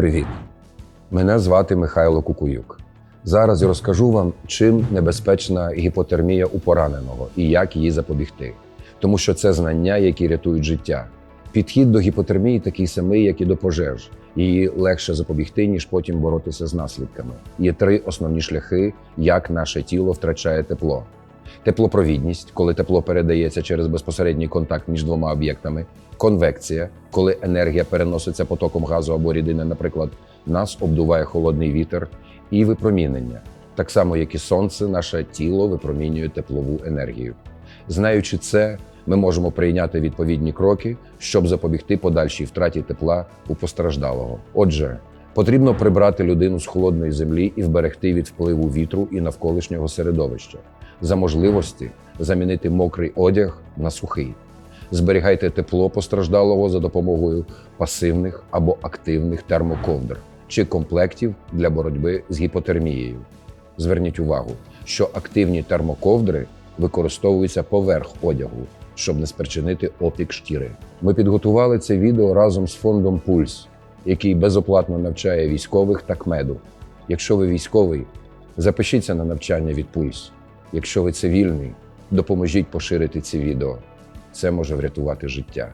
Привіт! Мене звати Михайло Кукуюк. Зараз я розкажу вам, чим небезпечна гіпотермія у пораненого і як її запобігти. Тому що це знання, які рятують життя. Підхід до гіпотермії такий самий, як і до пожеж. Її легше запобігти, ніж потім боротися з наслідками. Є три основні шляхи, як наше тіло втрачає тепло. Теплопровідність, коли тепло передається через безпосередній контакт між двома об'єктами, конвекція, коли енергія переноситься потоком газу або рідини, наприклад, нас обдуває холодний вітер, і випромінення. Так само, як і сонце, наше тіло випромінює теплову енергію. Знаючи це, ми можемо прийняти відповідні кроки, щоб запобігти подальшій втраті тепла у постраждалого. Отже, потрібно прибрати людину з холодної землі і вберегти від впливу вітру і навколишнього середовища. За можливості замінити мокрий одяг на сухий. Зберігайте тепло постраждалого за допомогою пасивних або активних термоковдр чи комплектів для боротьби з гіпотермією. Зверніть увагу, що активні термоковдри використовуються поверх одягу, щоб не спричинити опік шкіри. Ми підготували це відео разом з фондом Пульс, який безоплатно навчає військових та кмеду. Якщо ви військовий, запишіться на навчання від Пульс. Якщо ви цивільний, допоможіть поширити ці відео. Це може врятувати життя.